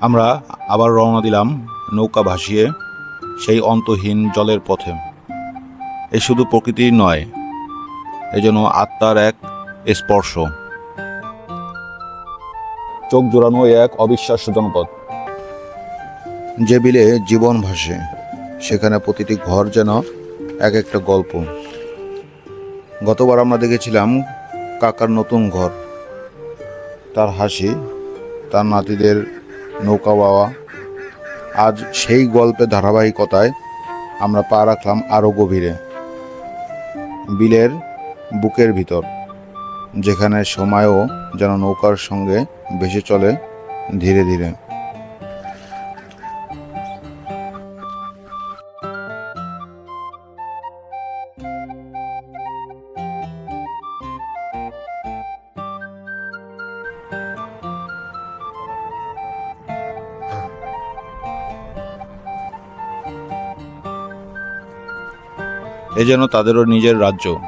আমরা আবার রওনা দিলাম নৌকা ভাসিয়ে সেই অন্তহীন জলের পথে। এ শুধু প্রকৃতির নয়, এ যেন আত্মার এক স্পর্শ। চোখ জোড়ানো এক অবিশ্বাস্য জনপদ। যে বিলে জীবন ভাসে, সেখানে প্রতিটি ঘর যেন এক একটা গল্প। গতবার আমরা দেখেছিলাম কাকার নতুন ঘর। তার হাসি, তার নাতিদের নৌকা বাওয়া। আজ সেই গল্পের ধারাবাহিকতায় আমরা পা রাখলাম আরও গভীরে। বিলের বুকের ভিতর, যেখানে সময়ও যেন নৌকার সঙ্গে ভেসে চলে ধীরে ধীরে। এ যেন তাদেরও নিজের রাজ্য,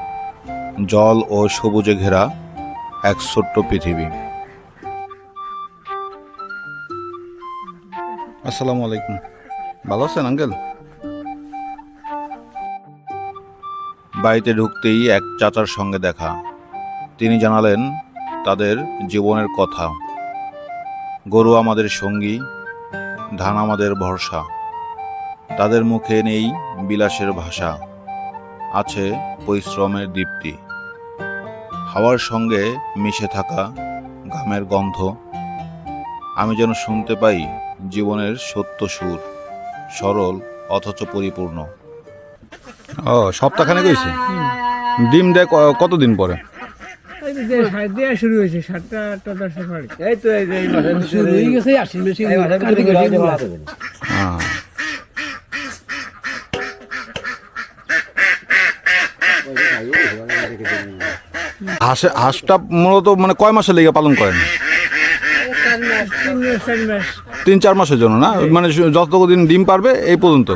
জল ও সবুজে ঘেরা এক ছোট্ট পৃথিবী। আসসালামু আলাইকুম। ভালো আছেন, আঙ্কেল? বাড়িতে ঢুকতেই এক চাচার সঙ্গে দেখা। তিনি জানালেন, তাদের জীবনের কথা। গরু আমাদের সঙ্গী, ধান আমাদের ভরসা। তাদের মুখে নেই বিলাসের ভাষা। আছে পরিশ্রমের দীপ্তি। হাওয়ার সঙ্গে মিশে থাকা ঘামের গন্ধ। আমি যেন শুনতে পাই জীবনের সত্য সুর সরল অথচ পরিপূর্ণ। ও সপ্তাহখানে গেছে ডিম দেয় কতদিন পরে? দেয়া- শুরু হয়েছে সাতটা আটটা দশটা এই তো এই যে এই মাসের ভিতরে শুরু হয়ে গেছে আশ্বিন বেশি এই মাসের ভিতরে কার্তিক ঘোরা বেশি ঘোরা ঘোরা। দেবেন। হ্যাঁ হাঁসে হাঁসটা মূলত মানে কয় মাসে লেগে পালন করেন? তিন চার মাসের জন্য না? মানে যতদিন ডিম পারবে এই পর্যন্ত?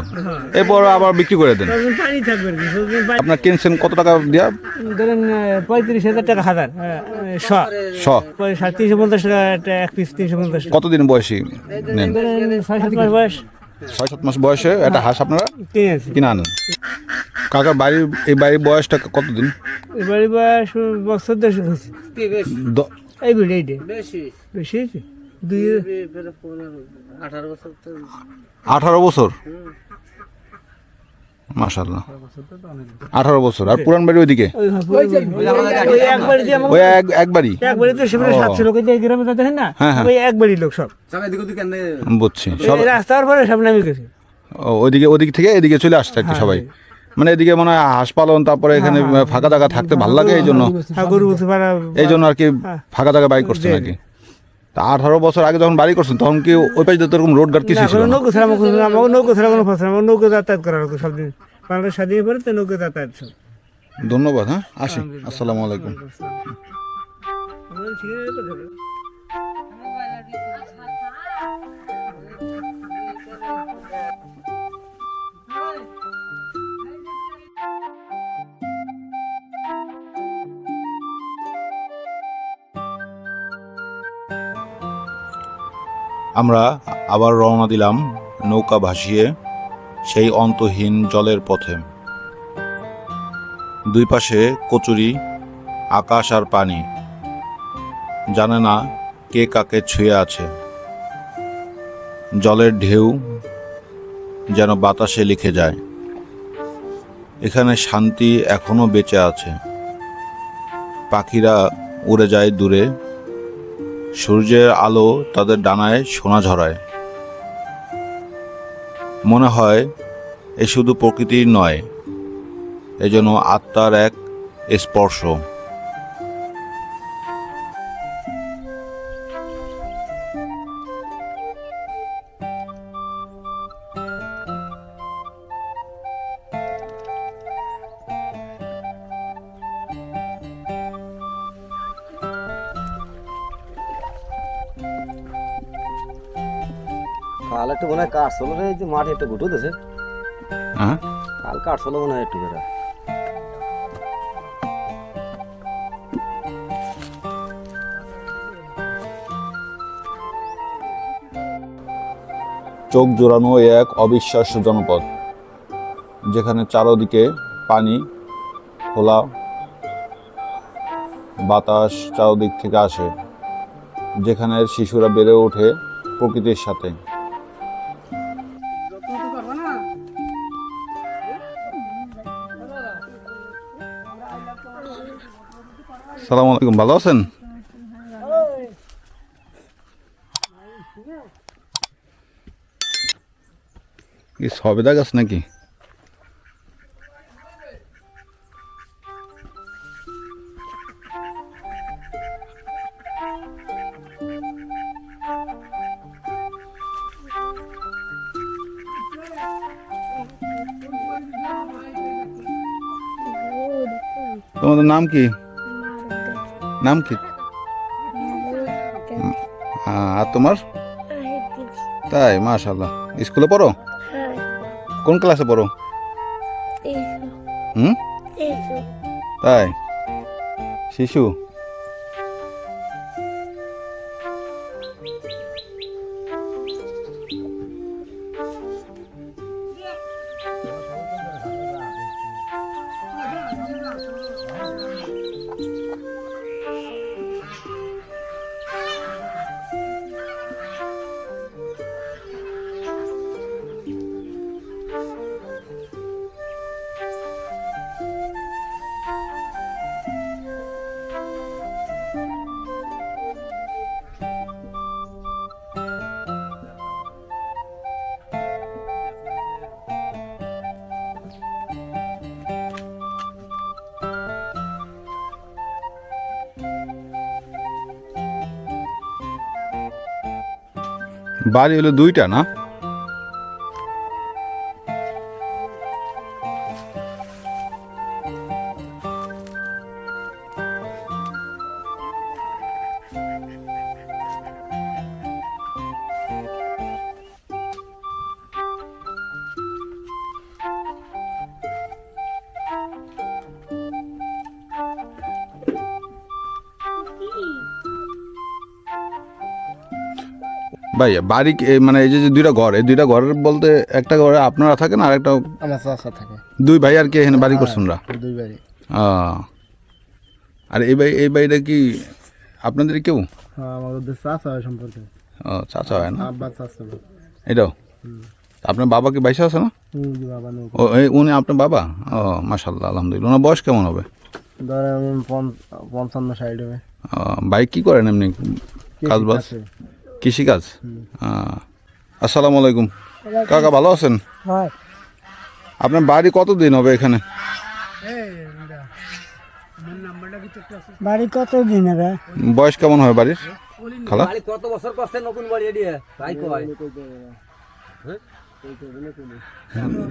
এরপর আবার বিক্রি করে দেন। আপনার কিনছেন কত টাকা দেওয়া ধরেন পঁয়ত্রিশ হাজার টাকা হাজার শ। শ। তিনশো পঞ্চাশ টাকা এক পিস তিনশো পঞ্চাশ কতদিন বয়সী নেন? ছয় সাত মাস বয়স। ছয় সাত মাস বয়সে একটা হাঁস আপনারা কিনে আনেন? কাকা বাড়ির এই বাড়ির বয়সটা কতদিন? এবারে বয়স বছর দেড়শো হয়েছে। এই বিড়ি এইটে বেশি। বেশি হয়েছে? দুই আঠারো বছর আঠারো বছর? মাশাল্লাহ আঠারো বছর আর পুরান বাড়ি ওইদিকে? ওই একবারই এই হ্যাঁ, হ্যাঁ। বুঝছি। রাস্তার পরে সব নামে গেছে। ওইদিকে ওদিক থেকে এদিকে চলে আসছে আর কি সবাই। মানে এদিকে মনে হয় হাঁস পালন তারপরে এখানে ফাঁকা জায়গা থাকতে ভালো লাগে এই জন্য। হ্যাঁ এই জন্য আর কি ফাঁকা জায়গা বাড়ি করছে আর কি তা আঠারো বছর আগে যখন বাড়ি করছেন তখন কি ওই পাশে তো এরকম রোড গার্ড কিছু ছিল নৌকো ছাড়া আমাকে আমাকে নৌকো ছাড়া কোনো ফসল আমার নৌকো যাতায়াত করার লোক সব দিন। বাংলাদেশ স্বাধীনের পরে তো নৌকো যাতায়াত ধন্যবাদ হ্যাঁ আসি। আসসালামু আলাইকুম। আমরা আবার রওনা দিলাম নৌকা ভাসিয়ে সেই অন্তহীন জলের পথে। দুই পাশে কচুরি, আকাশ আর পানি। জানে না কে কাকে ছুঁয়ে আছে। জলের ঢেউ যেন বাতাসে লিখে যায়। এখানে শান্তি এখনও বেঁচে আছে। পাখিরা উড়ে যায় দূরে। সূর্যের আলো তাদের ডানায় সোনা ঝরায়। মনে হয় এ শুধু প্রকৃতির নয়, এ যেন আত্মার এক স্পর্শ। কাল একটু মনে হয় কাটছিল রে যে মাঠে একটু গুটো দিছে হ্যাঁ কাল কাটছিল মনে হয় একটু করে। চোখ জোড়ানো এক অবিশ্বাস্য জনপদ যেখানে চারদিকে পানি খোলা বাতাস চারদিক থেকে আসে যেখানে শিশুরা বেড়ে ওঠে প্রকৃতির সাথে। সালাম আলাইকুম ভালো আছেন? কি সবেদা গাছ নাকি? তোমাদের নাম কি? নাম কি? আর তোমার? তাই মাশাল্লাহ স্কুলে পড়ো? কোন ক্লাসে পড়ো? হুম? তাই? শিশু? বাড়ি হলো দুইটা না? ভাই বাড়ি মানে এই যে দুইটা ঘর এই দুইটা ঘরের বলতে একটা ঘরে আপনারা থাকেন আর একটা আমার থাকে। দুই ভাই আর কি এখানে বাড়ি করছেন না দুই বাড়ি আর এই বাড়ি এই বাড়িটা কি আপনাদের কেউ? হ্যাঁ আমাদের হয় সম্পর্কে। ও চাচা হয় না? এটাও? আপনার বাবা কি বাইসে আছে না? ও এই উনি আপনার বাবা? ও মাশাল্লাহ আলহামদুলিল্লাহ। ওনার বয়স কেমন হবে? ধরেন পঞ্চান্ন সাইড হবে। বাইক কি করেন এমনি? কাজ বাজ কৃষিকাজ? আহ, আসসালামু আলাইকুম। কাকা ভালো আছেন? হয়। আপনার বাড়ি কতদিন হবে এখানে? বাড়ি কত দিন হবে? বয়স কেমন হবে বাড়ির? খালা? কত বছর করছে? নতুন বাড়ি দিয়ে তাই কয়।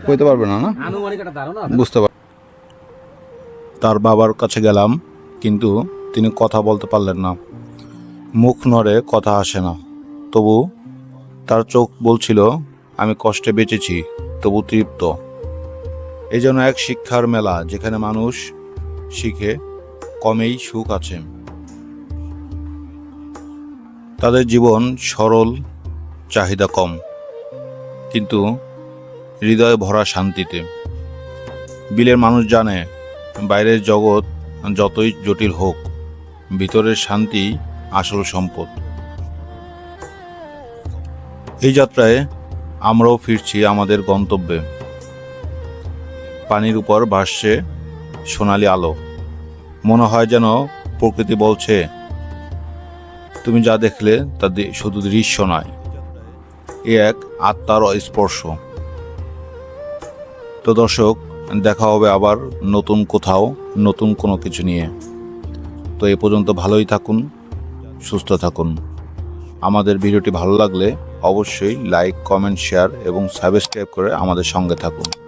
কইতে পারবে না না? বুঝতে পার তার বাবার কাছে গেলাম কিন্তু তিনি কথা বলতে পারলেন না। মুখ নড়ে কথা আসে না। তবু তার চোখ বলছিল, আমি কষ্টে বেঁচেছি, তবু তৃপ্ত। এই যেন এক শিক্ষার মেলা, যেখানে মানুষ শিখে কমেই সুখ আছে। তাদের জীবন সরল, চাহিদা কম, কিন্তু হৃদয়ে ভরা শান্তিতে। বিলের মানুষ জানে, বাইরের জগৎ যতই জটিল হোক, ভিতরের শান্তি আসল সম্পদ। এই যাত্রায় আমরাও ফিরছি আমাদের গন্তব্যে। পানির উপর ভাসছে সোনালি আলো। মনে হয় যেন প্রকৃতি বলছে, তুমি যা দেখলে তা শুধু দৃশ্য নয়, এ এক আত্মার স্পর্শ তো দর্শক, দেখা হবে আবার নতুন কোথাও, নতুন কোনো কিছু নিয়ে। তো এ পর্যন্ত ভালোই থাকুন, সুস্থ থাকুন। আমাদের ভিডিওটি ভালো লাগলে অবশ্যই লাইক কমেন্ট শেয়ার এবং সাবস্ক্রাইব করে আমাদের সঙ্গে থাকুন।